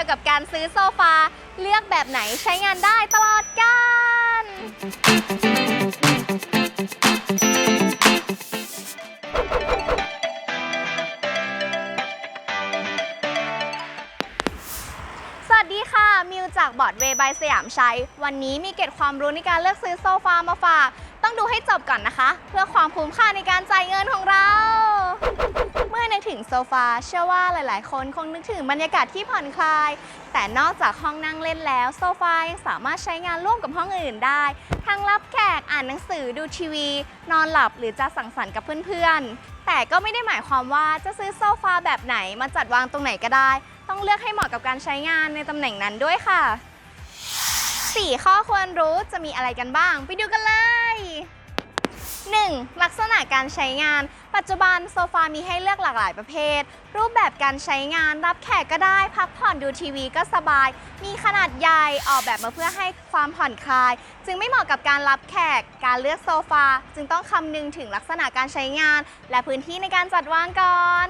กี่ยวกับการซื้อโซฟา เลือกแบบไหนใช้งานได้ตลอดกาลสวัสดีค่ะ มิวจากบอร์ดเวย์บายสยามชัย วันนี้มีเกร็ดความรู้ในการเลือกซื้อโซฟามาฝาก ต้องดูให้จบก่อนนะคะ เพื่อความคุ้มค่าในการจ่ายเงินของเรา ถึงโซฟาเชื่อว่าหลาย ๆ คนคงนึกถึงบรรยากาศที่ผ่อนคลาย แต่นอกจากห้องนั่งเล่นแล้ว โซฟายังสามารถใช้งานร่วมกับห้องอื่นได้ ทั้งรับแขกอ่านหนังสือดูทีวี นอนหลับหรือจะสังสรรค์กับเพื่อน ๆ แต่ก็ไม่ได้หมายความว่าจะซื้อโซฟาแบบไหนมาจัดวางตรงไหนก็ได้ ต้องเลือกให้เหมาะกับการใช้งานในตำแหน่งนั้นด้วยค่ะ 4 ข้อควรรู้จะมีอะไรกันบ้าง ไปดูกันเลย 1. ลักษณะการใช้งาน ปัจจุบันโซฟามีให้เลือกหลากหลายประเภท รูปแบบการใช้งานรับแขกก็ได้ พักผ่อนดูทีวีก็สบาย มีขนาดใหญ่ออกแบบมาเพื่อให้ความผ่อนคลาย จึงไม่เหมาะกับการรับแขก การเลือกโซฟา จึงต้องคำนึงถึงลักษณะการใช้งาน และพื้นที่ในการจัดวางก่อน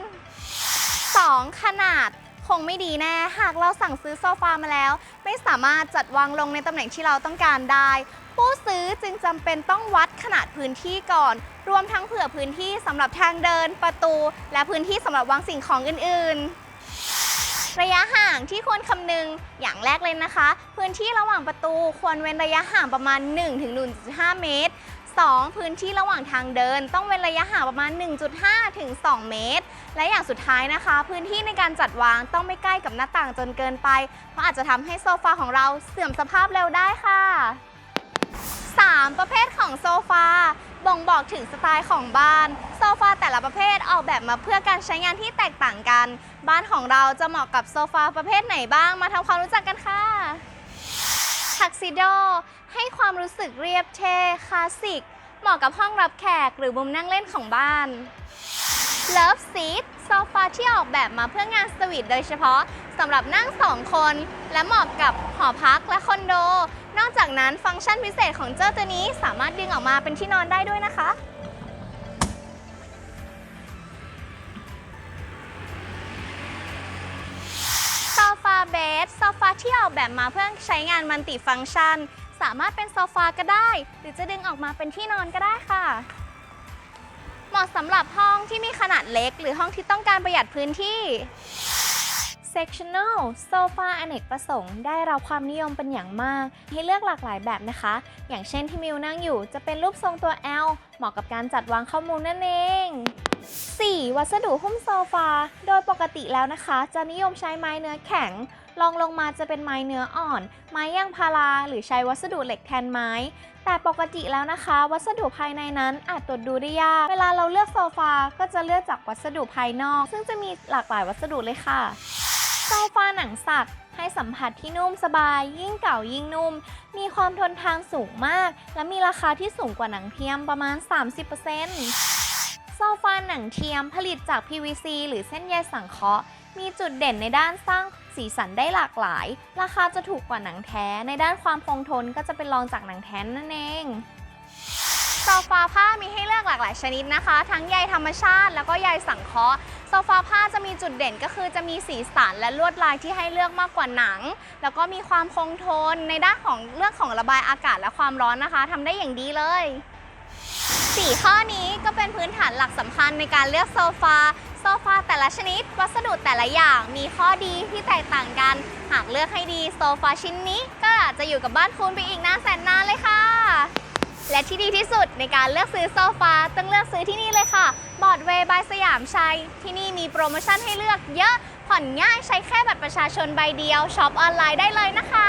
2. ขนาด คงไม่ดีแน่ หากเราสั่งซื้อโซฟามาแล้ว ไม่สามารถจัดวางลงในตำแหน่งที่เราต้องการได้ ผู้ซื้อจึงจำเป็นต้องวัดขนาดพื้นที่ก่อน รวมทั้งเผื่อพื้นที่สำหรับทางเดินประตู และพื้นที่สำหรับวางสิ่งของอื่นๆ ระยะห่างที่ควรคำนึงอย่างแรกเลยนะคะ พื้นที่ระหว่างประตูควรเว้นระยะห่างประมาณ 1-1.5 เมตร 2. พื้นที่ระหว่างทางเดิน ต้องเว้นระยะห่างประมาณ 1.5 ถึง 2 เมตร และอย่างสุดท้ายนะคะ พื้นที่ในการจัดวางต้องไม่ใกล้กับหน้าต่างจนเกินไป เพราะอาจจะทำให้โซฟาของเราเสื่อมสภาพเร็วได้ค่ะ 3. ประเภทของโซฟาบ่งบอกถึงสไตล์ของบ้าน โซฟาแต่ละประเภทออกแบบมาเพื่อการใช้งานที่แตกต่างกัน บ้านของเราจะเหมาะกับโซฟาประเภทไหนบ้างมาทำความรู้จักกันค่ะ ทักซิโด ให้ความรู้สึกเรียบเท่คลาสสิก เหมาะกับห้องรับแขกหรือมุมนั่งเล่นของบ้าน Love Seat โซฟาที่ออกแบบมาเพื่องานสวีทโดยเฉพาะสำหรับนั่งสองคน และเหมาะกับหอพักและคอนโด นอกจากนั้นฟังก์ชันพิเศษของเจ้าตัวนี้สามารถดึงออกมาเป็นที่นอนได้ด้วยนะคะโซฟาเบ ที่ออกแบบมาเพื่อใช้งานมัลติฟังก์ชัน สามารถเป็นโซฟาก็ได้ หรือจะดึงออกมาเป็นที่นอนก็ได้ค่ะ เหมาะสำหรับห้องที่มีขนาดเล็ก หรือห้องที่ต้องการประหยัดพื้นที่ Sectional โซฟาอเนกประสงค์ได้รับความนิยมเป็นอย่างมาก ให้เลือกหลากหลายแบบนะคะ อย่างเช่นที่มิวนั่งอยู่จะเป็นรูปทรงตัว L เหมาะกับการจัดวางข้อมูลนั่นเอง 4. วัสดุหุ้มโซฟา โดยปกติแล้วนะคะ จะนิยมใช้ไม้เนื้อแข็ง รองลงมาจะเป็นไม้เนื้ออ่อน ไม้ยางพาราหรือใช้วัสดุเหล็กแทนไม้ แต่ปกติแล้วนะคะ วัสดุภายในนั้นอาจตรวจดูได้ยาก เวลาเราเลือกโซฟาก็จะเลือกจากวัสดุภายนอก ซึ่งจะมีหลากหลายวัสดุเลยค่ะโซฟาหนังสัตว์ให้สัมผัสที่นุ่มสบาย ยิ่งเก่ายิ่งนุ่ม มีความทนทานสูงมาก และมีราคาที่สูงกว่าหนังเทียมประมาณ 30%โซฟาหนังเทียมผลิตจาก PVC หรือเส้นใยสังเคราะห์ มีจุดเด่นในด้านสร้าง สีสันได้หลากหลาย ราคาจะถูกกว่าหนังแท้ ในด้านความคงทนก็จะเป็นรองจากหนังแท้นั่นเองโซฟาผ้ามีให้เลือกหลากหลายชนิดนะคะ ทั้งใยธรรมชาติแล้วก็ใยสังเคราะห์โซฟาผ้าจะมีจุดเด่นก็คือจะมีสีสันและลวดลายที่ให้เลือกมากกว่าหนัง แล้วก็มีความคงทนในด้านของเรื่องของระบายอากาศและความร้อนนะคะทำได้อย่างดีเลย 4 ข้อนี้ก็เป็นพื้นฐานหลักสำคัญในการเลือกโซฟา ซฟาแต่ละชนิด วัสดุแต่ละอย่างมีข้อดีที่แตกต่างกัน หากเลือกให้ดีโซฟาชิ้นนี้ก็อาจจะอยู่กับบ้านคุณไปอีกนานแสนนานเลยค่ะและที่ดีที่สุดในการเลือกซื้อโซฟาต้องเลือกซื้อที่นี่เลยค่ะ บอร์ดเวย์บายสยามชัย ที่นี่มีโปรโมชั่นให้เลือกเยอะ ผ่อนง่ายใช้แค่บัตรประชาชนใบเดียวช็อปออนไลน์ได้เลยนะคะ